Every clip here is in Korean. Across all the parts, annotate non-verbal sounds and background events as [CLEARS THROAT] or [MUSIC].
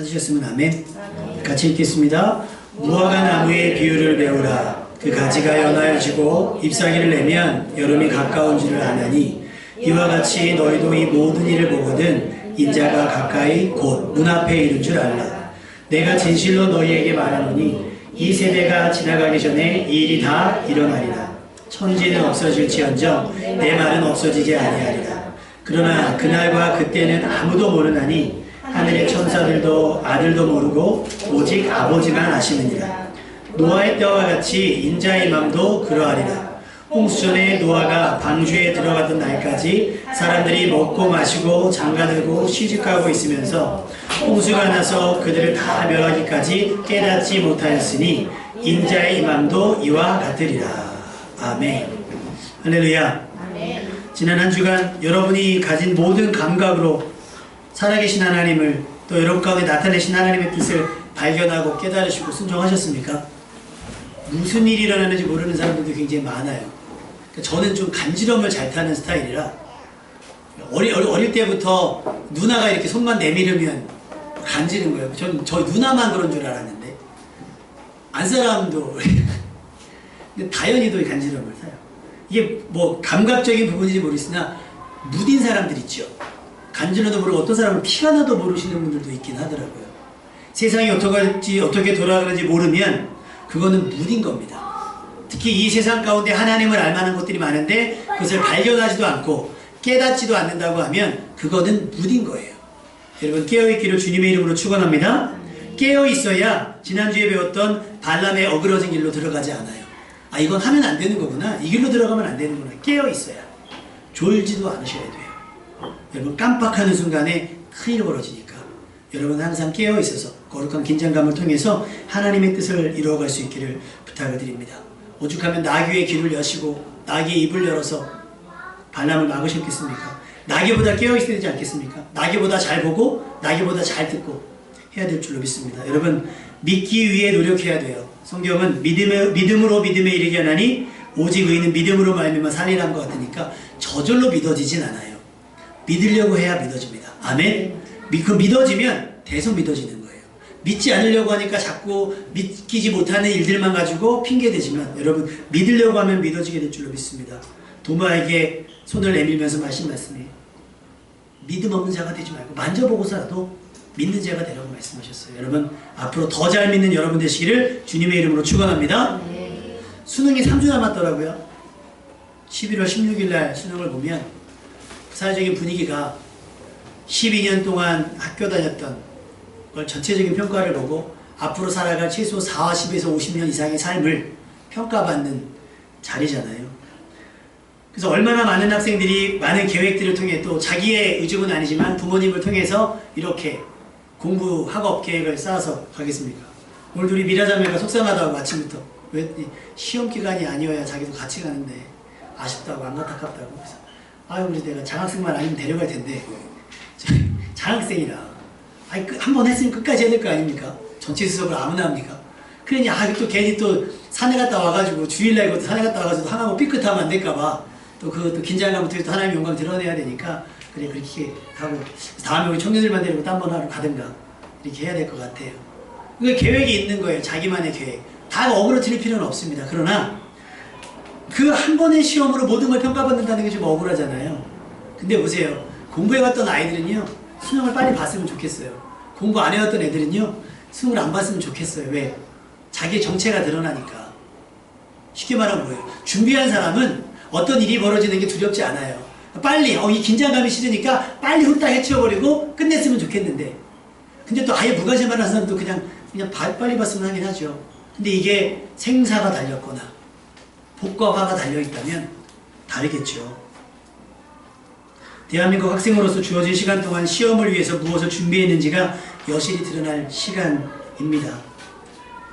찾으셨으면 아멘. 같이 읽겠습니다. 무화과 나무의 비유를 배우라. 그 가지가 연하여지고 잎사귀를 내면 여름이 가까운 줄을 아나니 이와 같이 너희도 이 모든 일을 보거든 인자가 가까이 곧 문 앞에 이른 줄 알라. 내가 진실로 너희에게 말하노니 이 세대가 지나가기 전에 이 일이 다 일어나리라. 천지는 없어질지언정 내 말은 없어지지 아니하리라. 그러나 그날과 그때는 아무도 모르나니 하늘의 천사들도 아들도 모르고 오직 아버지만 아시느니라. 노아의 때와 같이 인자의 맘도 그러하리라. 홍수전에 노아가 방주에 들어가던 날까지 사람들이 먹고 마시고 장가들고 시집가고 있으면서 홍수가 나서 그들을 다 멸하기까지 깨닫지 못하였으니 인자의 맘도 이와 같으리라. 아멘. 할렐루야. 지난 한 주간 여러분이 가진 모든 감각으로 살아계신 하나님을 또 여러분 가운데 나타내신 하나님의 뜻을 발견하고 깨달으시고 순종하셨습니까? 무슨 일이 일어나는지 모르는 사람들도 굉장히 많아요. 그러니까 저는 좀 간지럼을 잘 타는 스타일이라 어리, 어리, 어릴 때부터 누나가 이렇게 손만 내밀으면 간지는 거예요. 전 저희 누나만 그런 줄 알았는데 안 사람도 [LAUGHS] 근데 다현이도 간지럼을 타요. 이게 뭐 감각적인 부분인지 모르겠으나 무딘 사람들 있죠. 간지러도 모르고 어떤 사람은 피가 나도 모르시는 분들도 있긴 하더라고요. 세상이 어떻게, 어떻게 돌아가는지 모르면 그거는 무딘 겁니다. 특히 이 세상 가운데 하나님을 알만한 것들이 많은데 그것을 발견하지도 않고 깨닫지도 않는다고 하면 그거는 무딘 거예요. 여러분 깨어있기를 주님의 이름으로 축원합니다. 깨어 있어야 지난주에 배웠던 발람의 어그러진 길로 들어가지 않아요. 아 이건 하면 안 되는 거구나. 이 길로 들어가면 안 되는구나. 깨어 있어야 졸지도 않으셔야 돼요. 여러분 깜빡하는 순간에 큰일 벌어지니까 여러분 항상 깨어 있어서 거룩한 긴장감을 통해서 하나님의 뜻을 이루어갈 수 있기를 부탁을 드립니다. 오죽하면 나귀의 귀를 여시고 나귀의 입을 열어서 발람을 막으셨겠습니까? 나귀보다 깨어 있어야 되지 않겠습니까? 나귀보다 잘 보고 나귀보다 잘 듣고 해야 될 줄로 믿습니다. 여러분 믿기 위해 노력해야 돼요. 성경은 믿음의, 믿음으로 믿음에 이르게 하나니 오직 의인은 믿음으로 말미암아 살리라는 것 같으니까 저절로 믿어지진 않아요. 믿으려고 해야 믿어집니다. 아멘. 그 믿어지면 계속 믿어지는 거예요. 믿지 않으려고 하니까 자꾸 믿기지 못하는 일들만 가지고 핑계 대지만 여러분 믿으려고 하면 믿어지게 될 줄로 믿습니다. 도마에게 손을 내밀면서 말씀 말씀해 믿음 없는 자가 되지 말고 만져보고서라도 믿는 자가 되라고 말씀하셨어요. 여러분 앞으로 더 잘 믿는 여러분 되시기를 주님의 이름으로 축원합니다. 수능이 3주 남았더라고요. 11월 16일 날 수능을 보면 사회적인 분위기가 12년 동안 학교 다녔던 걸 전체적인 평가를 보고 앞으로 살아갈 최소 40에서 50년 이상의 삶을 평가받는 자리잖아요. 그래서 얼마나 많은 학생들이 많은 계획들을 통해 또 자기의 의중은 아니지만 부모님을 통해서 이렇게 공부 학업 계획을 쌓아서 가겠습니까? 오늘 우리 미라자매가 속상하다고 아침부터 왜 시험 기간이 아니어야 자기도 같이 가는데 아쉽다고 안타깝다고 그래서 아유 우리 내가 장학생만 아니면 데려갈 텐데 장학생이라 아니 한번 했으면 끝까지 해야 될 거 아닙니까? 전체 수업을 아무나 합니까? 그러니 아 또 괜히 또 산에 갔다 와가지고 주일날 이것도 산에 갔다 와가지고 하나고 삐끗하면 안 될까봐 또 그것도 긴장감을 통해서 하나님의 영광 드러내야 되니까 그래 그렇게 하고 다음에 우리 청년들만 데리고 딴 번 하러 가든가 이렇게 해야 될 것 같아요. 그 계획이 있는 거예요. 자기만의 계획. 다 어그러뜨릴 필요는 없습니다. 그러나 그 한 번의 시험으로 모든 걸 평가받는다는 게 좀 억울하잖아요. 근데 보세요. 공부해왔던 아이들은요. 수능을 빨리 봤으면 좋겠어요. 공부 안 해왔던 애들은요. 수능을 안 봤으면 좋겠어요. 왜? 자기의 정체가 드러나니까. 쉽게 말하면 뭐예요? 준비한 사람은 어떤 일이 벌어지는 게 두렵지 않아요. 빨리 어, 이 긴장감이 싫으니까 빨리 훌딱 해치워버리고 끝냈으면 좋겠는데 근데 또 아예 무관심한 사람도 그냥 그냥 빨리 봤으면 하긴 하죠. 근데 이게 생사가 달렸거나 복과 화가 달려있다면 다르겠죠. 대한민국 학생으로서 주어진 시간 동안 시험을 위해서 무엇을 준비했는지가 여실히 드러날 시간입니다.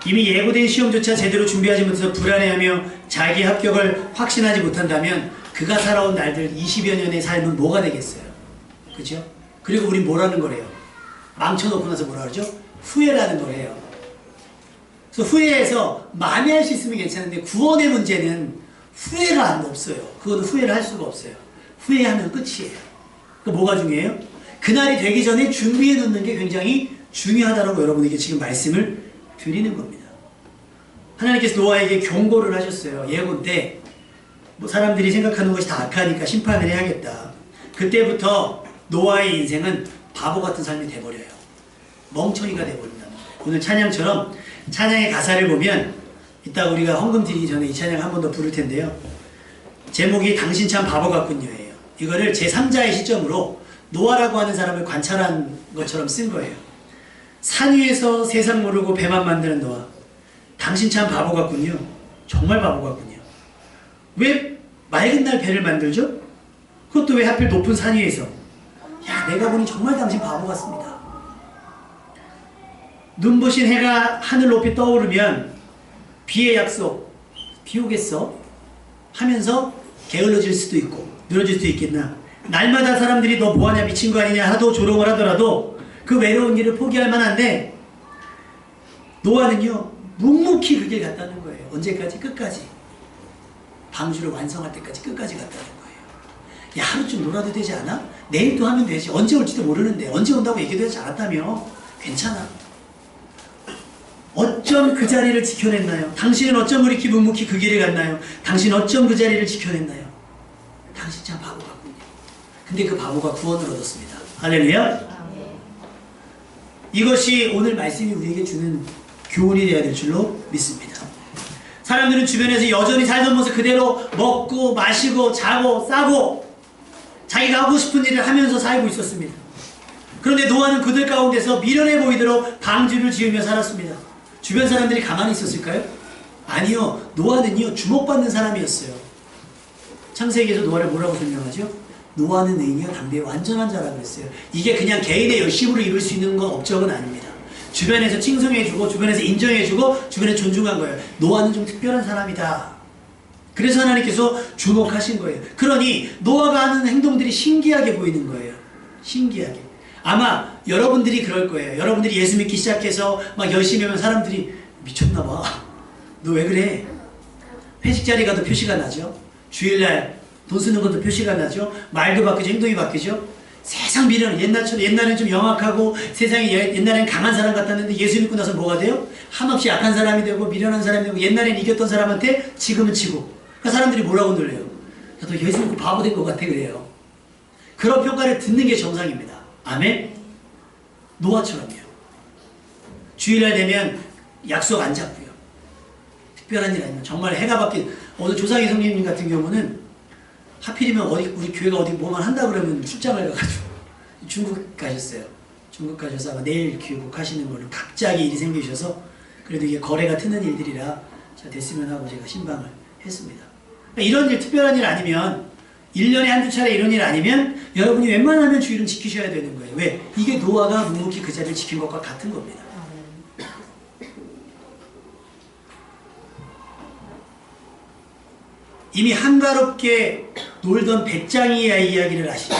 이미 예고된 시험조차 제대로 준비하지 못해서 불안해하며 자기 합격을 확신하지 못한다면 그가 살아온 날들 20여 년의 삶은 뭐가 되겠어요? 그죠? 그리고 우린 뭐라는 거래요? 망쳐놓고 나서 뭐라 그러죠? 후회라는 거래요. 그래서 후회해서 만회할 수 있으면 괜찮은데 구원의 문제는 후회가 안 없어요. 그거는 후회를 할 수가 없어요. 후회하면 끝이에요. 그 뭐가 중요해요? 그날이 되기 전에 준비해 놓는 게 굉장히 중요하다고 여러분에게 지금 말씀을 드리는 겁니다. 하나님께서 노아에게 경고를 하셨어요. 예고 때. 뭐 사람들이 생각하는 것이 다 악하니까 심판을 해야겠다. 그때부터 노아의 인생은 바보 같은 삶이 돼버려요. 멍청이가 돼버린다. 오늘 찬양처럼 찬양의 가사를 보면 이따 우리가 헌금 드리기 전에 이 찬양 한 번 더 부를 텐데요. 제목이 당신 참 바보 같군요예요. 이거를 제3자의 시점으로 노아라고 하는 사람을 관찰한 것처럼 쓴 거예요. 산 위에서 세상 모르고 배만 만드는 노아. 당신 참 바보 같군요. 정말 바보 같군요. 왜 맑은 날 배를 만들죠? 그것도 왜 하필 높은 산 위에서? 야, 내가 보니 정말 당신 바보 같습니다. 눈부신 해가 하늘 높이 떠오르면 비의 약속, 비 오겠어? 하면서 게을러질 수도 있고 늘어질 수도 있겠나? 날마다 사람들이 너 뭐하냐 미친 거 아니냐 하도 조롱을 하더라도 그 외로운 일을 포기할 만한데 노아는요 묵묵히 그길 갔다는 거예요. 언제까지? 끝까지. 방주를 완성할 때까지 끝까지 갔다는 거예요. 야 하루쯤 놀아도 되지 않아? 내일 또 하면 되지. 언제 올지도 모르는데 언제 온다고 얘기도 하지 않았다며. 괜찮아 어쩜 그 자리를 지켜냈나요? 당신은 어쩜 그렇게 묵묵히 그 길을 갔나요? 당신 어쩜 그 자리를 지켜냈나요? 당신 참 바보 같군요. 근데 그 바보가 구원을 얻었습니다. 할렐루야. 이것이 오늘 말씀이 우리에게 주는 교훈이 되어야 될 줄로 믿습니다. 사람들은 주변에서 여전히 살던 모습 그대로 먹고 마시고 자고 싸고 자기가 하고 싶은 일을 하면서 살고 있었습니다. 그런데 노아는 그들 가운데서 미련해 보이도록 방주를 지으며 살았습니다. 주변 사람들이 가만히 있었을까요? 아니요. 노아는요, 주목받는 사람이었어요. 창세기에서 노아를 뭐라고 설명하죠? 노아는 의인이요, 담대히 완전한 자라고 그랬어요. 이게 그냥 개인의 열심으로 이룰 수 있는 건 업적은 아닙니다. 주변에서 칭송해주고, 주변에서 인정해주고, 주변에 존중한 거예요. 노아는 좀 특별한 사람이다. 그래서 하나님께서 주목하신 거예요. 그러니 노아가 하는 행동들이 신기하게 보이는 거예요. 신기하게. 아마 여러분들이 그럴 거예요. 여러분들이 예수 믿기 시작해서 막 열심히 하면 사람들이 미쳤나 봐. 너 왜 그래? 회식 자리 가도 표시가 나죠. 주일날 돈 쓰는 것도 표시가 나죠. 말도 바뀌죠. 행동이 바뀌죠. 세상 미련 옛날처럼 옛날엔 좀 영악하고 세상에 예- 옛날엔 강한 사람 같았는데 예수 믿고 나서 뭐가 돼요? 한없이 약한 사람이 되고 미련한 사람이 되고 옛날엔 이겼던 사람한테 지금은 지고 그 사람들이 뭐라고 놀려요? 야, 너 예수 믿고 바보 된 것 같아 그래요. 그런 평가를 듣는 게 정상입니다. 아멘? 노아처럼요. 주일날 되면 약속 안 잡고요. 특별한 일 아니면 정말 해가 바뀐 오늘 조상희 성님님 같은 경우는 하필이면 어디 우리 교회가 어디 뭐만 한다 그러면 출장을 가가지고 [LAUGHS] 중국 가셨어요. 중국 가셔서 아마 내일 귀국하시는 걸로 갑자기 일이 생기셔서 그래도 이게 거래가 트는 일들이라 자 됐으면 하고 제가 신방을 했습니다. 그러니까 이런 일 특별한 일 아니면 1년에 한두 차례 이런 일 아니면 여러분이 웬만하면 주일은 지키셔야 되는 거예요. 왜? 이게 노아가 묵묵히 그 자리를 지킨 것과 같은 겁니다. 이미 한가롭게 놀던 배짱이의 이야기를 아시죠?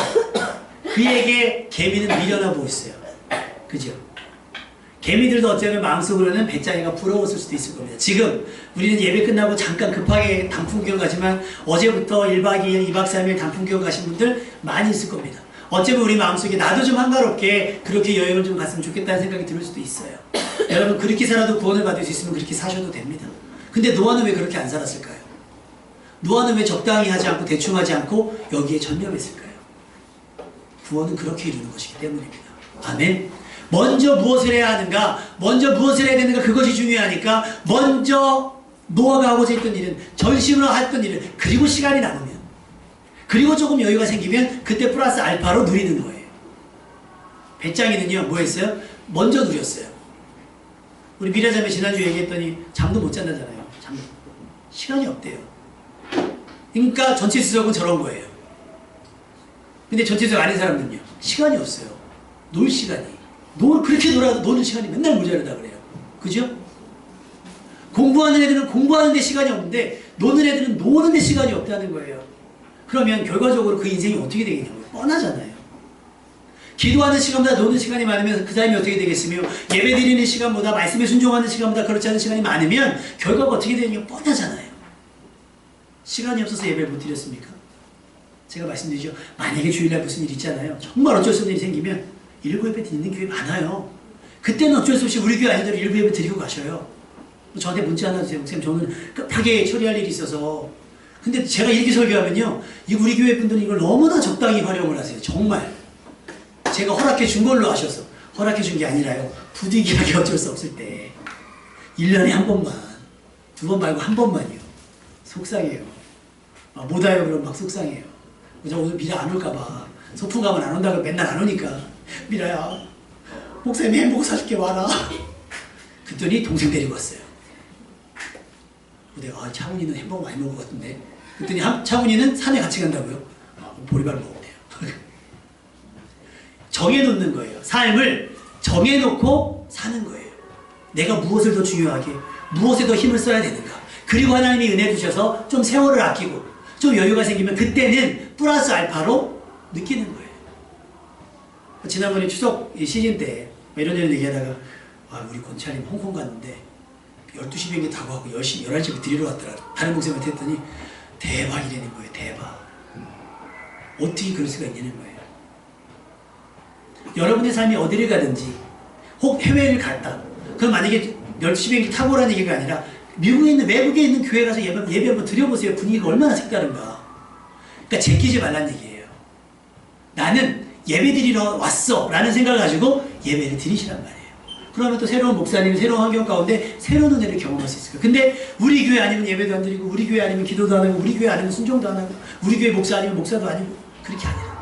그에게 개미는 미련하고 있어요. 그죠? 개미들도 어쩌면 마음속으로는 배짱이가 부러웠을 수도 있을 겁니다. 지금 우리는 예배 끝나고 잠깐 급하게 단풍교회 가지만 어제부터 1박 2일, 2박 3일 단풍교회 가신 분들 많이 있을 겁니다. 어쩌면 우리 마음속에 나도 좀 한가롭게 그렇게 여행을 좀 갔으면 좋겠다는 생각이 들 수도 있어요. [CLEARS THROAT] 여러분 그렇게 살아도 구원을 받을 수 있으면 그렇게 사셔도 됩니다. 근데 노아는 왜 그렇게 안 살았을까요? 노아는 왜 적당히 하지 않고 대충 하지 않고 여기에 전념했을까요? 구원은 그렇게 이루는 것이기 때문입니다. 아멘. 먼저 무엇을 해야 하는가? 먼저 무엇을 해야 되는가? 그것이 중요하니까 먼저 노아가 하고자 했던 일은 전심으로 했던 일은 그리고 시간이 남으면 그리고 조금 여유가 생기면 그때 플러스 알파로 누리는 거예요. 배짱이는요 뭐 했어요? 먼저 누렸어요. 우리 미라자매 지난주 얘기했더니 잠도 못 잔다잖아요. 잠 시간이 없대요. 그러니까 전체 수석은 저런 거예요. 근데 전체 수석 아닌 사람들은요. 시간이 없어요. 놀 시간이. 놀, 그렇게 놀아도 노는 시간이 맨날 모자르다 그래요. 그죠? 공부하는 애들은 공부하는 데 시간이 없는데 노는 애들은 노는 데 시간이 없다는 거예요. 그러면 결과적으로 그 인생이 어떻게 되겠냐고요. 뻔하잖아요. 기도하는 시간보다 노는 시간이 많으면 그 다음에 어떻게 되겠으며 예배 드리는 시간보다 말씀에 순종하는 시간보다 그렇지 않은 시간이 많으면 결과가 어떻게 되느냐 뻔하잖아요. 시간이 없어서 예배를 못 드렸습니까? 제가 말씀드리죠. 만약에 주일날 무슨 일 있잖아요. 정말 어쩔 수 없는 일이 생기면 일부 예배 드리는 교회 많아요. 그때는 어쩔 수 없이 우리 교회 아니더라도 일부 예배 드리고 가셔요. 저한테 문자 하나 주세요. 선생님 저는 급하게 처리할 일이 있어서 근데 제가 이렇게 설교하면요. 이 우리 교회 분들은 이걸 너무나 적당히 활용을 하세요. 정말. 제가 허락해 준 걸로 아셔서 허락해 준 게 아니라요. 부득이하게 어쩔 수 없을 때 1년에 한 번만 두 번 말고 한 번만요. 속상해요. 아, 못 와요 그럼 막 속상해요. 저 오늘 미라 안 올까봐 소풍 가면 안 온다고 맨날 안 오니까 미라야 목사님이 햄버거 사줄게 와라. 그랬더니 동생 데리고 왔어요. 내가 아, 차훈이는 햄버거 많이 먹을 것 같은데 그랬더니 한- 차훈이는 산에 같이 간다고요? 아, 보리밥 먹으면 돼요. [LAUGHS] 정해놓는 거예요. 삶을 정해놓고 사는 거예요. 내가 무엇을 더 중요하게, 무엇에 더 힘을 써야 되는가. 그리고 하나님이 은혜 주셔서 좀 세월을 아끼고, 좀 여유가 생기면 그때는 플러스 알파로 느끼는 거예요. 지난번에 추석 이 시즌 때 이런 이런 얘기하다가, 아, 우리 권차님 홍콩 갔는데, 12시 비행기 타고 하고 10시, 11시에 드리러 왔더라. 다른 목사님한테 했더니, 대박이라는 거예요, 대박. 어떻게 그럴 수가 있냐는 거예요. 여러분의 삶이 어디를 가든지 혹 해외를 갔다. 그럼 만약에 멸치 비행기 타고 오라는 얘기가 아니라 미국에 있는 외국에 있는 교회 가서 예배, 예배 한번 드려보세요. 분위기가 얼마나 색다른가. 그러니까 제끼지 말란 얘기예요. 나는 예배 드리러 왔어 라는 생각을 가지고 예배를 드리시란 말이에요. 그러면 또 새로운 목사님, 새로운 환경 가운데 새로운 은혜를 경험할 수 있을 거예요. 근데 우리 교회 아니면 예배도 안 드리고 우리 교회 아니면 기도도 안 하고 우리 교회 아니면 순종도 안 하고 우리 교회 목사 아니면 목사도 아니고 그렇게 아니라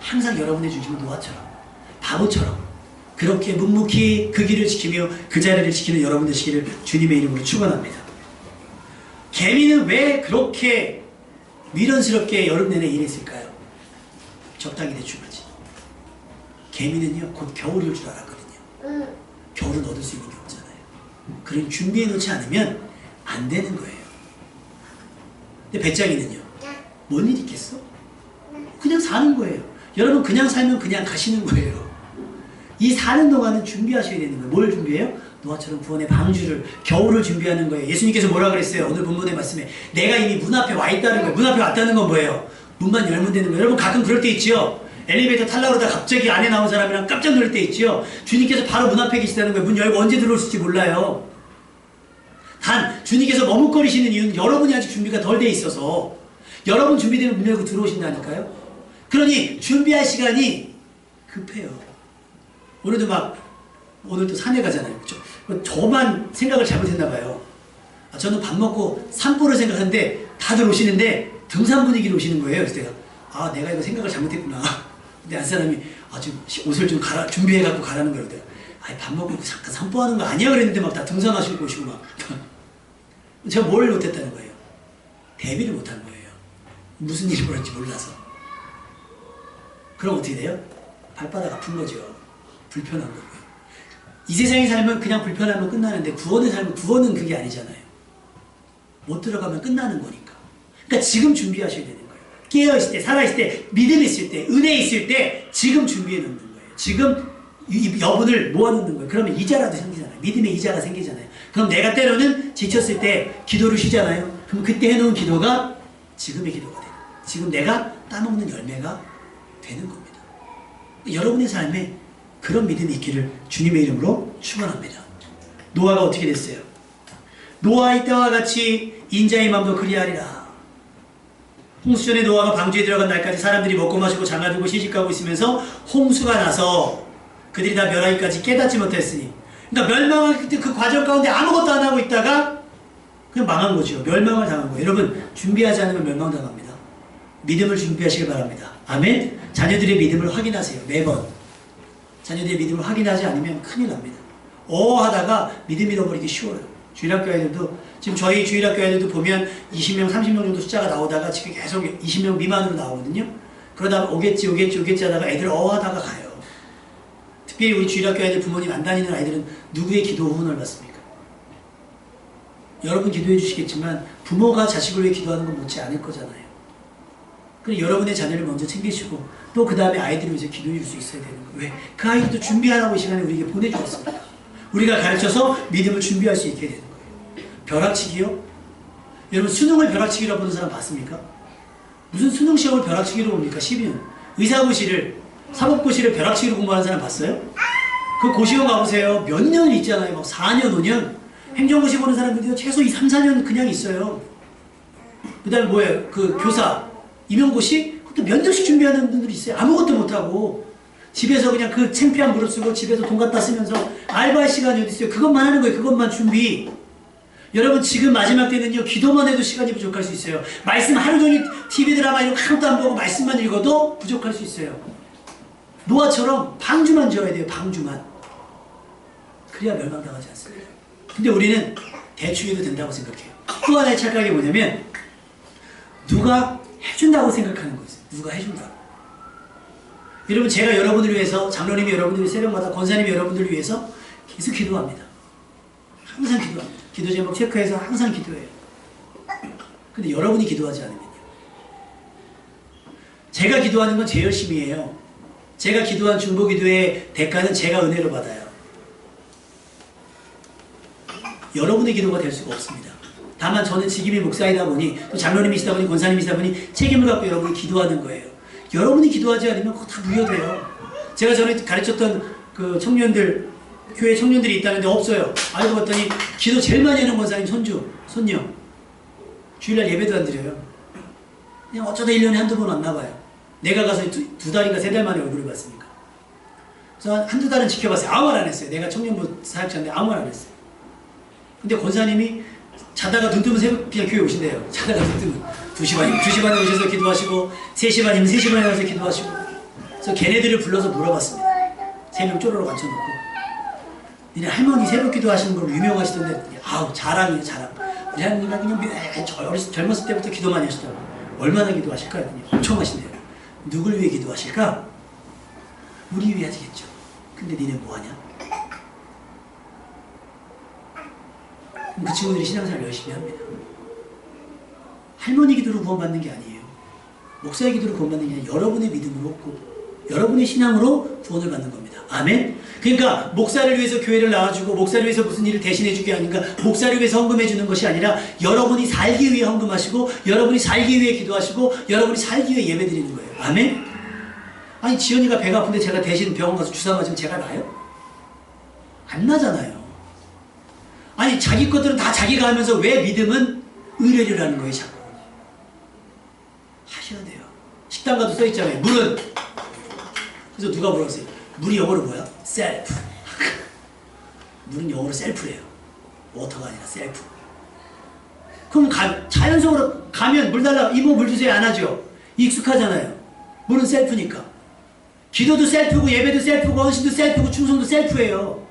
항상 여러분의 중심은 노아처럼 바보처럼 그렇게 묵묵히 그 길을 지키며 그 자리를 지키는 여러분 되시기를 주님의 이름으로 축원합니다. 개미는 왜 그렇게 미련스럽게 여름 내내 일했을까요? 적당히 대충 하지. 개미는요 곧 겨울이 올줄 알았거든요. 겨울은 얻을 수 있는 게 없잖아요. 그럼 준비해 놓지 않으면 안 되는 거예요. 근데 배짱이는요 뭔 일 있겠어? 그냥 사는 거예요. 여러분 그냥 살면 그냥 가시는 거예요. 이 사는 동안은 준비하셔야 되는 거예요. 뭘 준비해요? 노아처럼 구원의 방주를 겨울을 준비하는 거예요. 예수님께서 뭐라 그랬어요? 오늘 본문의 말씀에 내가 이미 문 앞에 와 있다는 거예요. 문 앞에 왔다는 건 뭐예요? 문만 열면 되는 거예요. 여러분 가끔 그럴 때 있지요. 엘리베이터 탈라 그러다 갑자기 안에 나온 사람이랑 깜짝 놀랄 때 있지요. 주님께서 바로 문 앞에 계시다는 거예요. 문 열고 언제 들어올지 몰라요. 단 주님께서 머뭇거리시는 이유는 여러분이 아직 준비가 덜 돼 있어서 여러분 준비되면 문 열고 들어오신다니까요. 그러니 준비할 시간이 급해요. 오늘도 막 오늘도 산에 가잖아요. 그죠? 저만 생각을 잘못했나 봐요. 아, 저는 밥 먹고 산보를 생각하는데 다들 오시는데 등산 분위기로 오시는 거예요. 그래서 내가 아 내가 이거 생각을 잘못했구나. 근데 한 사람이 아 지금 옷을 좀 갈아 준비해 갖고 가라는 거예요. 내가 아밥 먹고 잠깐 산보하는 거 아니야 그랬는데 막 다 등산하시고 오시고 막 [LAUGHS] 제가 뭘 못했다는 거예요. 대비를 못한 거예요. 무슨 일이 벌어질지 몰라서. 그럼 어떻게 돼요? 발바닥 아픈 거죠. 불편한 거고요. 이 세상에 살면 그냥 불편하면 끝나는데 구원에 살면 구원은 그게 아니잖아요. 못 들어가면 끝나는 거니까. 그러니까 지금 준비하셔야 되는 거예요. 깨어있을 때, 살아있을 때, 믿음 있을 때, 은혜 있을 때 지금 준비해 놓는 거예요. 지금 이 여분을 모아놓는 거예요. 그러면 이자라도 생기잖아요. 믿음의 이자가 생기잖아요. 그럼 내가 때로는 지쳤을 때 기도를 쉬잖아요. 그럼 그때 해놓은 기도가 지금의 기도가 돼요. 지금 내가 따먹는 열매가 되는 겁니다. 여러분의 삶에 그런 믿음이 있기를 주님의 이름으로 축원합니다. 노아가 어떻게 됐어요? 노아의 때와 같이 인자의 마음도 그리하리라. 홍수전에 노아가 방주에 들어간 날까지 사람들이 먹고 마시고 장가들고 시집가고 있으면서 홍수가 나서 그들이 다 멸하기까지 깨닫지 못했으니 그러니까 멸망할 때 그 과정 가운데 아무것도 안 하고 있다가 그냥 망한 거죠. 멸망을 당한 거예요. 여러분 준비하지 않으면 멸망당합니다. 믿음을 준비하시길 바랍니다. 아멘. 자녀들의 믿음을 확인하세요. 매번. 자녀들의 믿음을 확인하지 않으면 큰일 납니다. 어 하다가 믿음 잃어버리기 쉬워요. 주일학교 아이들도 지금 저희 주일학교 아이들도 보면 20명, 30명 정도 숫자가 나오다가 지금 계속 20명 미만으로 나오거든요. 그러다가 오겠지, 오겠지, 오겠지 하다가 애들 어 하다가 가요. 특별히 우리 주일학교 아이들 부모님 안 다니는 아이들은 누구의 기도 후원을 받습니까? 여러분 기도해 주시겠지만 부모가 자식을 위해 기도하는 건 못지 않을 거잖아요. 그럼 여러분의 자녀를 먼저 챙기시고 또 그 다음에 아이들을 위해서 기도해 줄 수 있어야 되는 거예요. 왜? 그 아이들도 준비하라고 이 시간에 우리에게 보내주었습니다. 우리가 가르쳐서 믿음을 준비할 수 있게 되는. 벼락치기요? 여러분 수능을 벼락치기라고 보는 사람 봤습니까? 무슨 수능 시험을 벼락치기로 봅니까? 12년. 의사고시를, 사법고시를 벼락치기로 공부하는 사람 봤어요? 그 고시원 가보세요. 몇 년 있잖아요. 막 4년, 5년. 행정고시 보는 사람들도 최소 2, 3, 4년 그냥 있어요. 그 다음에 뭐예요? 그 교사, 임용고시? 그것도 몇 년씩 준비하는 분들이 있어요. 아무것도 못하고. 집에서 그냥 그 창피한 무릎 쓰고 집에서 돈 갖다 쓰면서 알바할 시간이 어디 있어요? 그것만 하는 거예요. 그것만 준비. 여러분 지금 마지막 때는요 기도만 해도 시간이 부족할 수 있어요. 말씀 하루 종일 TV 드라마 이런 거 하나도 안 보고 말씀만 읽어도 부족할 수 있어요. 노아처럼 방주만 지어야 돼요. 방주만. 그래야 멸망당하지 않습니다. 근데 우리는 대충 해도 된다고 생각해요. 또 하나의 착각이 뭐냐면 누가 해준다고 생각하는 거예요. 누가 해준다. 여러분 제가 여러분을 위해서 장로님이 여러분을 위해 새벽마다 권사님이 여러분들을 위해서 계속 기도합니다. 항상 기도합니다. 기도 제목 체크해서 항상 기도해요. 근데 여러분이 기도하지 않으면요. 제가 기도하는 건 제 열심이에요. 제가 기도한 중보 기도의 대가는 제가 은혜로 받아요. 여러분의 기도가 될 수가 없습니다. 다만 저는 직임이 목사이다 보니 또 장로님이시다 보니 권사님이시다 보니 책임을 갖고 여러분이 기도하는 거예요. 여러분이 기도하지 않으면 그거 다 무효돼요. 제가 전에 가르쳤던 그 청년들 교회 청년들이 있다는데 없어요. 알고 봤더니 기도 제일 많이 하는 권사님 손주, 손녀. 주일날 예배도 안 드려요. 그냥 어쩌다 1년에 한두 번 왔나 봐요. 내가 가서 두, 두 달인가 세 달 만에 얼굴을 봤으니까. 그래서 한두 달은 지켜봤어요. 아무 말 안 했어요. 내가 청년부 사역자인데 아무 말 안 했어요. 근데 권사님이 자다가 눈 뜨면 새벽 그냥 교회 오신대요. 자다가 눈 뜨면 2시 반, 2시 반에 오셔서 기도하시고 3시 반이면 3시 반에 와서 기도하시고 그래서 걔네들을 불러서 물어봤습니다. 세 명 쪼르륵 앉혀놓고 니네 할머니 새벽 기도하시는 걸로 유명하시던데 아우 자랑이에요 자랑. 우리 할머니가 그냥 어렸을, 젊었을 때부터 기도 많이 하시더라고 얼마나 기도하실까 했더니 엄청 하시네요. 누굴 위해 기도하실까? 우리 위해 하시겠죠. 근데 니네 뭐하냐? 그 친구들이 신앙생활 열심히 합니다. 할머니 기도로 구원받는 게 아니에요. 목사의 기도로 구원받는 게 아니라 여러분의 믿음으로 구- 여러분의 신앙으로 구원을 받는 겁니다. 아멘. 그러니까 목사를 위해서 교회를 나와주고 목사를 위해서 무슨 일을 대신해주는 게 아닌가 목사를 위해서 헌금해주는 것이 아니라 여러분이 살기 위해 헌금하시고 여러분이 살기 위해 기도하시고 여러분이 살기 위해 예배드리는 거예요. 아멘. 아니 지연이가 배가 아픈데 제가 대신 병원 가서 주사 맞으면 제가 나요? 안 나잖아요. 아니 자기 것들은 다 자기가 하면서 왜 믿음은 의뢰를 하는 거예요 자꾸. 하셔야 돼요. 식당 가도 써 있잖아요. 물은 그래서 누가 물었어요? 물이 영어로 뭐야? 셀프. 물은 영어로 셀프래요. 워터가 아니라 셀프. 그럼 가, 자연적으로 가면 물 달라 이모 물 주세요 안 하죠? 익숙하잖아요. 물은 셀프니까. 기도도 셀프고 예배도 셀프고 헌신도 셀프고 충성도 셀프예요.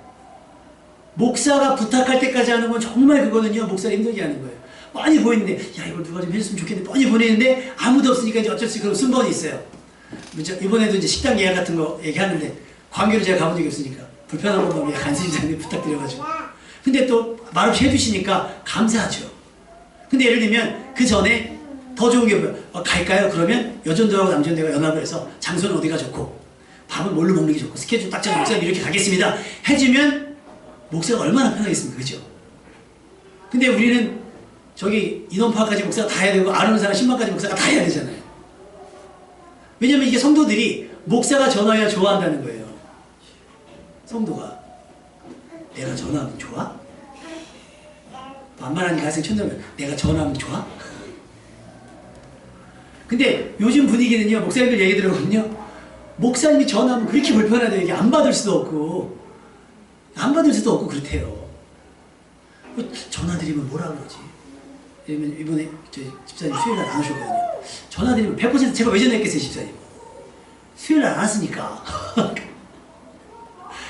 목사가 부탁할 때까지 하는 건 정말 그거는요 목사가 힘들게 하는 거예요. 많이 보이는데 야 이걸 누가 좀 해줬으면 좋겠는데 뻔히 보내는데 아무도 없으니까 이제 어쩔 수 없이 그런 순번이 있어요. 이번에도 이제 식당 예약 같은 거 얘기하는데 관계로 제가 가본 적이 없으니까 불편한 거 보면 간신히 장님 부탁드려가지고 근데 또 말없이 해주시니까 감사하죠. 근데 예를 들면 그 전에 더 좋은 게 뭐예요? 어, 갈까요? 그러면 여전도하고 남전도가 연합을 해서 장소는 어디가 좋고 밥은 뭘로 먹는 게 좋고 스케줄 딱 짜서 목사님 이렇게 가겠습니다. 해주면 목사가 얼마나 편하겠습니까? 그죠? 근데 우리는 저기 인원 파악까지 목사가 다 해야 되고 안 오는 사람 10만까지 목사가 다 해야 되잖아요. 왜냐면 이게 성도들이 목사가 전화해야 좋아한다는 거예요. 성도가 내가 전화하면 좋아? 만만한 가생 천자면 내가 전화하면 좋아? 근데 요즘 분위기는요 목사님들 얘기 들어보면요 목사님이 전화하면 그렇게 불편하대요 이게 안 받을 수도 없고 안 받을 수도 없고 그렇대요 뭐 전화 드리면 뭐라 그러지 이러면 이번에 저희 집사님 수요일 날 안 오셨거든요 전화 드리면 100% 제가 왜 전화했겠어요 집사님. 수요일 날 안 왔으니까. [LAUGHS]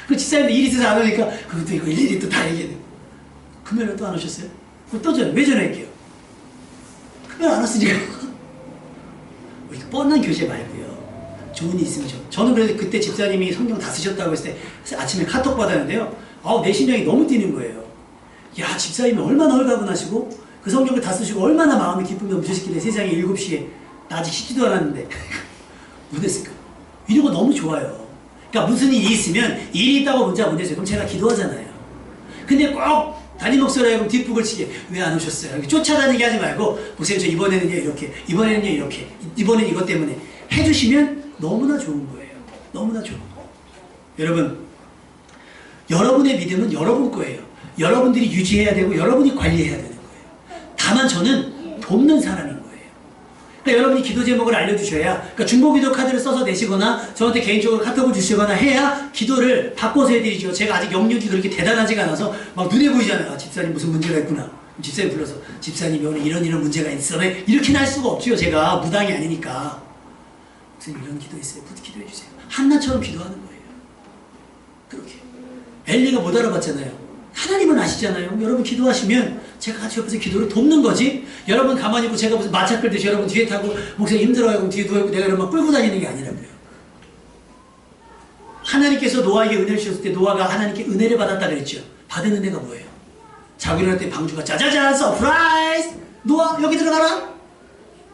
그 집사님도 일이 있어서 안 오니까 그것도 이거 일일이 또 다 얘기해야 돼요 금요일에 또 안 오셨어요? 그럼 또 전화 왜 전화할게요. 금요일 안 왔으니까. [LAUGHS] 뭐 이렇게 뻔한 교제 말고요. 좋은 일 있으면 저, 저는 그래도 그때 집사님이 성경 다 쓰셨다고 했을 때 아침에 카톡 받았는데요. 아우 내 심장이 너무 뛰는 거예요. 야 집사님이 얼마나 헐가분하시고 그 성경을 다 쓰시고 얼마나 마음이 기쁨이 넘치시길래 세상에 7시에 나 아직 씻지도 않았는데 [LAUGHS] 못 했을까 이런 거 너무 좋아요 그러니까 무슨 일이 있으면 일이 있다고 문자 보내세요 그럼 제가 기도하잖아요 근데 꼭 담임 목사라고 뒷북을 치게 왜 안 오셨어요? 쫓아다니게 하지 말고 목사님 저 이번에는요 이렇게 이번에는요 이렇게 이번엔 이것 때문에 해주시면 너무나 좋은 거예요. 너무나 좋은 거. 여러분 여러분의 믿음은 여러분 거예요. 여러분들이 유지해야 되고 여러분이 관리해야 거예요. 다만 저는 돕는 사람인 거예요. 그러니까 여러분이 기도 제목을 알려주셔야 그러니까 중보기도 카드를 써서 내시거나 저한테 개인적으로 카톡을 주시거나 해야 기도를 바꿔서 해드리죠. 제가 아직 영역이 그렇게 대단하지가 않아서 막 눈에 보이잖아요. 아, 집사님 무슨 문제가 있구나. 집사님 불러서 집사님이 오늘 이런 이런 문제가 있어. 이렇게는 할 수가 없죠. 제가 무당이 아니니까. 목사님 이런 기도 있어요. 부디 기도해 주세요. 한나처럼 기도하는 거예요. 그렇게. 엘리가 못 알아봤잖아요. 하나님은 아시잖아요. 여러분 기도하시면 제가 같이 옆에서 기도를 돕는 거지. 여러분 가만히 있고 제가 무슨 마차 끌듯이 여러분 뒤에 타고 목사님 힘들어요. 그럼 뒤에 누워있고 내가 이러면 끌고 다니는 게 아니라고요. 하나님께서 노아에게 은혜를 주셨을 때 노아가 하나님께 은혜를 받았다 그랬죠. 받은 은혜가 뭐예요? 자고 일어날 때 방주가 짜자잔 서프라이즈! 노아 여기 들어가라!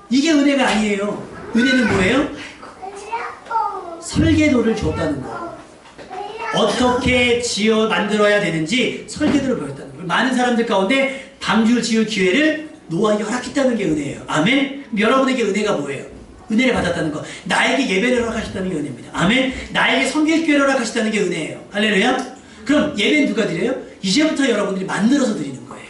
이게 은혜가 아니에요. 은혜는 뭐예요? 설계도를 줬다는 거예요. 어떻게 지어 만들어야 되는지 설계도를 보였다는 거예요. 많은 사람들 가운데 방주를 지을 기회를 노아에게 허락했다는 게 은혜예요. 아멘? 여러분에게 은혜가 뭐예요? 은혜를 받았다는 거. 나에게 예배를 허락하셨다는 게 은혜입니다. 아멘? 나에게 성길 기회를 허락하셨다는 게 은혜예요. 할렐루야? 그럼 예배는 누가 드려요? 이제부터 여러분들이 만들어서 드리는 거예요.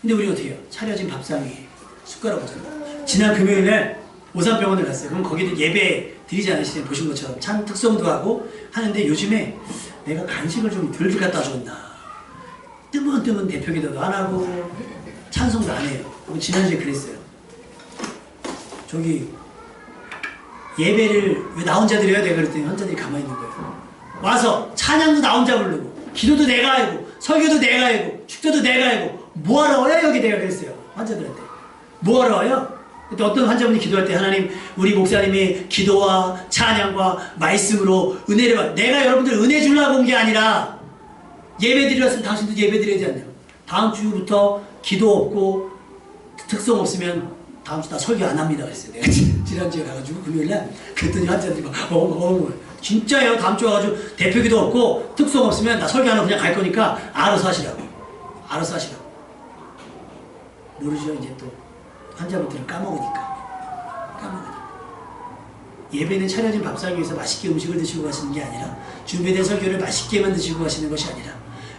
근데 우리 어떻게 해요? 차려진 밥상 위에 숟가락 얹어요. 지난 금요일날 오산병원을 갔어요. 그럼 거기는 예배 드리지 않으시죠? 보신 것처럼 찬 특성도 하고 하는데 요즘에 내가 간식을 좀 덜 갖다 줬나. 뜨문뜨문 대표 기도도 안 하고 찬송도 안 해요. 지난주에 그랬어요. 저기 예배를 왜 나 혼자 드려야 돼? 그랬더니 환자들이 가만히 있는 거예요. 와서 찬양도 나 혼자 부르고 기도도 내가 하고 설교도 내가 하고 축도도 내가 하고 뭐하러 와요 여기 내가 그랬어요. 환자들한테. 뭐하러 와요? 그때 어떤 환자분이 기도할 때 하나님 우리 목사님이 기도와 찬양과 말씀으로 은혜를 받 내가 여러분들 은혜 주려고 온 게 아니라 예배 드리러 왔으면 당신도 예배 드려야 되지 않나요? 다음 주부터 기도 없고 특성 없으면 다음 주 다 설교 안 합니다 그랬어요. 내가 지- 지난주에 가가지고 금요일날 그랬더니 환자들이 막 어, 어, 어. 진짜예요. 다음 주 와가지고 대표기도 없고 특성 없으면 나 설교 안 하고 그냥 갈 거니까 알아서 하시라고. 알아서 하시라고. 모르죠 이제 또 환자분들은 까먹으니까 까먹으니까 예배는 차려진 밥상 위에서 맛있게 음식을 드시고 가시는 게 아니라 준비된 설교를 맛있게만 드시고 가시는 것이 아니라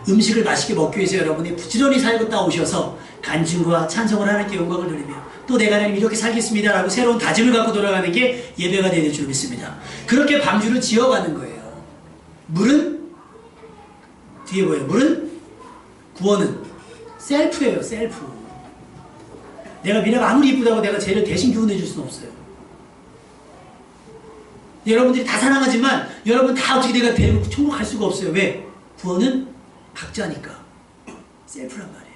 음식을 맛있게 먹기 위해서 여러분이 부지런히 살고 따오셔서 간증과 찬송을 하나님께 영광을 돌리며 또 내가 하나님 이렇게 살겠습니다 라고 새로운 다짐을 갖고 돌아가는 게 예배가 되는 줄 믿습니다. 그렇게 방주를 지어가는 거예요. 물은 뒤에 뭐예요? 물은 구원은 셀프예요. 셀프. 내가 미래가 아무리 이쁘다고 내가 쟤를 대신 교훈해 줄 수는 없어요. 여러분들이 다 사랑하지만 여러분 다 어떻게 내가 데리고 천국 갈 수가 없어요. 왜? 구원은 각자니까. 셀프란 말이에요.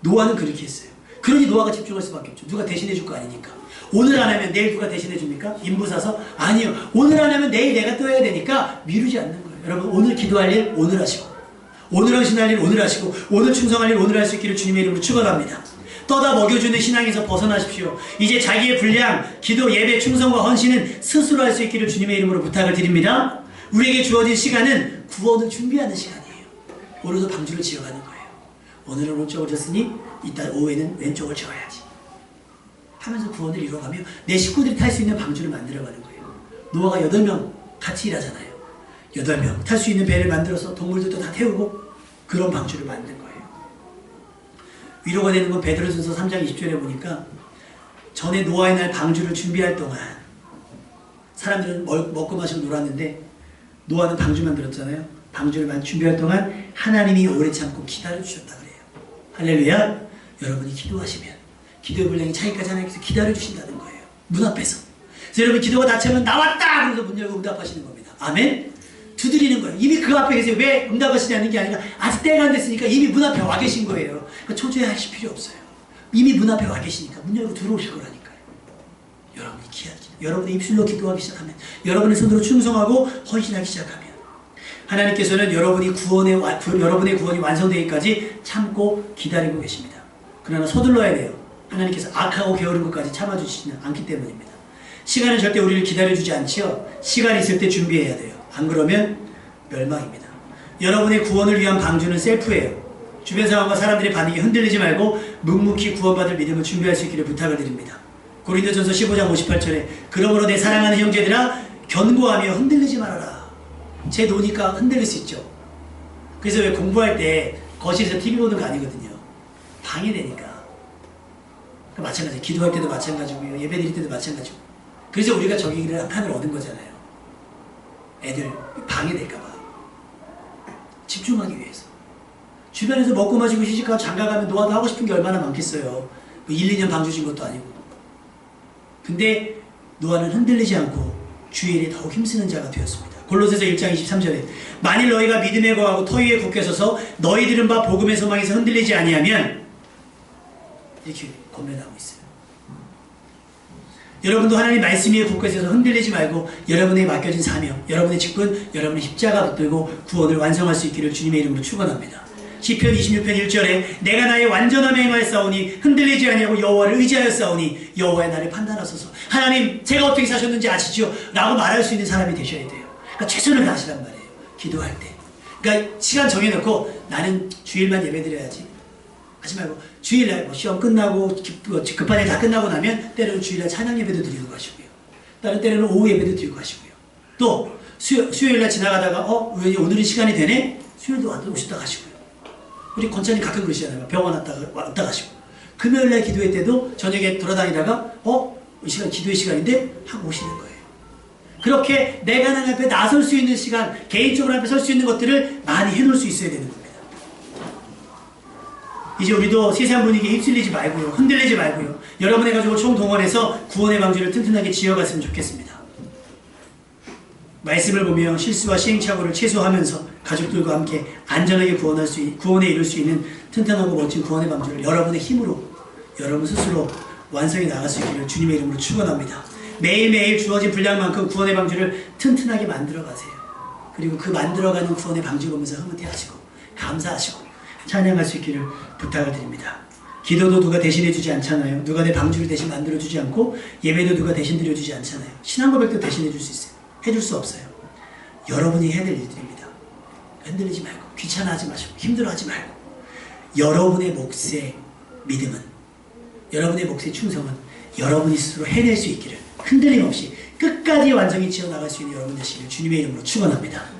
노아는 그렇게 했어요. 그러니 노아가 집중할 수밖에 없죠. 누가 대신해 줄 거 아니니까. 오늘 안 하면 내일 누가 대신해 줍니까? 인부 사서? 아니요. 오늘 안 하면 내일 내가 또 해야 되니까 미루지 않는 거예요. 여러분 오늘 기도할 일 오늘 하시고 오늘 헌신할 일 오늘 하시고 오늘 충성할 일 오늘 할 수 있기를 주님의 이름으로 축원합니다. 떠다 먹여주는 신앙에서 벗어나십시오. 이제 자기의 분량, 기도, 예배, 충성과 헌신은 스스로 할 수 있기를 주님의 이름으로 부탁을 드립니다. 우리에게 주어진 시간은 구원을 준비하는 시간이에요. 오늘도 방주를 지어가는 거예요. 오늘은 오른쪽을 졌으니 이따 오후에는 왼쪽을 지어야지. 하면서 구원을 이루어가며 내 식구들이 탈 수 있는 방주를 만들어가는 거예요. 노아가 8명 같이 일하잖아요. 8명 탈 수 있는 배를 만들어서 동물들도 다 태우고 그런 방주를 만든 거예요. 위로가 되는 건 베드로전서 3장 20절에 보니까 전에 노아의 날 방주를 준비할 동안 사람들은 먹, 먹고 마시고 놀았는데 노아는 방주 만들었잖아요. 방주를 만- 준비할 동안 하나님이 오래 참고 기다려 주셨다 그래요. 할렐루야. 여러분이 기도하시면 기도의 분량이 차이까지 하나님께서 기다려 주신다는 거예요. 문 앞에서. 그래서 여러분 기도가 닫히면 나왔다 그래서 문 열고 응답하시는 겁니다. 아멘. 두드리는 거예요. 이미 그 앞에 계세요. 왜 응답하시냐는 게 아니라 아직 때가 안 됐으니까 이미 문 앞에 와 계신 거예요. 그러니까 초조해하실 필요 없어요. 이미 문 앞에 와 계시니까 문 열고 들어오실 거라니까요. 여러분이 기하기, 여러분의 입술로 기도하기 시작하면, 여러분의 손으로 충성하고 헌신하기 시작하면, 하나님께서는 여러분이 구원의 여러분의 구원이 완성되기까지 참고 기다리고 계십니다. 그러나 서둘러야 돼요. 하나님께서 악하고 게으른 것까지 참아주시지 않기 때문입니다. 시간은 절대 우리를 기다려주지 않지요. 시간 있을 때 준비해야 돼요. 안 그러면 멸망입니다. 여러분의 구원을 위한 방주는 셀프예요. 주변 상황과 사람들의 반응에 흔들리지 말고 묵묵히 구원받을 믿음을 준비할 수 있기를 부탁을 드립니다. 고린도전서 15장 58절에 그러므로 내 사랑하는 형제들아 견고하며 흔들리지 말아라. 제 노니까 흔들릴 수 있죠. 그래서 왜 공부할 때 거실에서 TV 보는 거 아니거든요. 방해되니까. 그 마찬가지. 기도할 때도 마찬가지고요. 예배 드릴 때도 마찬가지고. 그래서 우리가 저기를 한 판을 얻은 거잖아요. 애들 방해될까봐. 집중하기 위해서. 주변에서 먹고 마시고 시집가고 장가가면 노아도 하고 싶은 게 얼마나 많겠어요. 뭐 1, 2년 방주진 것도 아니고. 근데 노아는 흔들리지 않고 주일에 더욱 힘쓰는 자가 되었습니다. 골로새서 1장 23절에 만일 너희가 믿음에 거하고 터 위에 굳게 서서 너희 들은 바 복음의 소망에서 흔들리지 아니하면 이렇게 권면하고 있어요. 여러분도 하나님 말씀 위에 굳게 서서 흔들리지 말고 여러분에게 맡겨진 사명, 여러분의 직분, 여러분의 십자가 붙들고 구원을 완성할 수 있기를 주님의 이름으로 축원합니다. 시편 26편 1절에 내가 나의 완전함에 행하여 싸우니 흔들리지 아니하고 여호와를 의지하여 싸우니 여호와의 나를 판단하소서. 하나님 제가 어떻게 사셨는지 아시죠? 라고 말할 수 있는 사람이 되셔야 돼요. 그러니까 최선을 다하시란 말이에요. 기도할 때. 그러니까 시간 정해놓고 나는 주일만 예배드려야지. 하지 말고 주일날 뭐 시험 끝나고 급- 뭐 급한 일 다 끝나고 나면 때로는 주일날 찬양 예배도 드리고 가시고요. 다른 때로는 오후 예배도 드리고 가시고요. 또 수요, 수요일날 지나가다가 어 왜 오늘은 시간이 되네? 수요일도 왔다 오셨다 가시고요. 우리 권찬이 가끔 그러시잖아요. 병원 왔다가 왔다 가시고. 금요일 날 기도회 때도 저녁에 돌아다니다가 어? 이 시간 기도의 시간인데 하고 오시는 거예요. 그렇게 내가 하나님 앞에 나설 수 있는 시간, 개인적으로 앞에 설 수 있는 것들을 많이 해놓을 수 있어야 되는 겁니다. 이제 우리도 세상 분위기에 휩쓸리지 말고요. 흔들리지 말고요. 여러분의 가족을 총동원해서 구원의 방주를 튼튼하게 지어갔으면 좋겠습니다. 말씀을 보며 실수와 시행착오를 최소화하면서 가족들과 함께 안전하게 구원할 수, 있- 구원에 이룰 수 있는 튼튼하고 멋진 구원의 방주를 여러분의 힘으로, 여러분 스스로 완성해 나갈 수 있기를 주님의 이름으로 축원합니다. 매일매일 주어진 분량만큼 구원의 방주를 튼튼하게 만들어 가세요. 그리고 그 만들어가는 구원의 방주 보면서 흐뭇해하시고 감사하시고 찬양할 수 있기를 부탁을 드립니다. 기도도 누가 대신해 주지 않잖아요. 누가 내 방주를 대신 만들어 주지 않고 예배도 누가 대신 드려 주지 않잖아요. 신앙 고백도 대신해 줄 수 있어요. 해줄 수 없어요. 여러분이 해야 될 일들입니다. 흔들리지 말고 귀찮아하지 마시고 힘들어하지 말고 여러분의 몫의 믿음은 여러분의 몫의 충성은 여러분이 스스로 해낼 수 있기를 흔들림 없이 끝까지 완전히 지어 나갈 수 있는 여러분 되시기를 주님의 이름으로 축원합니다.